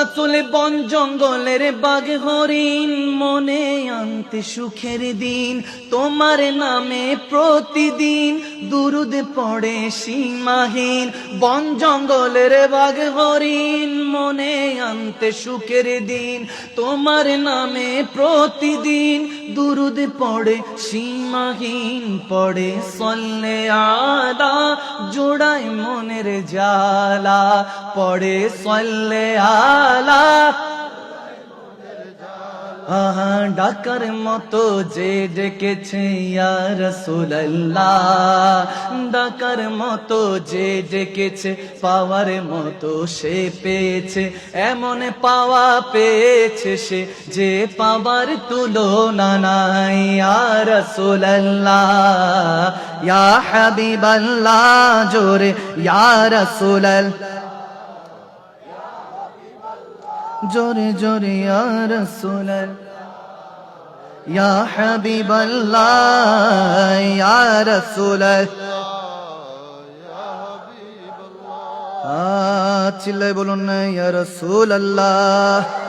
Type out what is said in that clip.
রাসুল বন জঙ্গলের বাঘ হরিণ, মনে আনতে সুখের দিন। তোমার নামে প্রতিদিন দুরুদ পড়ে সীমাহীন। বন জঙ্গলের বাঘ হরিণ আনতে সুখের দিন। তোমার নামে প্রতিদিন দুরুদ পড়ে, সীমাহীন পড়ে, সল্লে আদা জোড়ায় মনের জালা পড়ে, সল্লে আলা ডাকার মতো যে ডেকেছে রাসূলুল্লাহ। ডাকার মতো যে ডেকেছে, পাওয়ার মতো সে পেয়েছে। এমন পাওয়া পেয়েছে সে যে পাবার তুলনা নাই। রাসূলুল্লাহ, ইয়া হাবিবাল্লাহ, জোরে, ইয়া রাসূলুল্লাহ। জোরে জোরে ইয়া সোলার ইয়া হাবিবাল্লাহ ইয়া রাসূল চিল্লায় বলুন না ইয়ার সোল আল্লাহ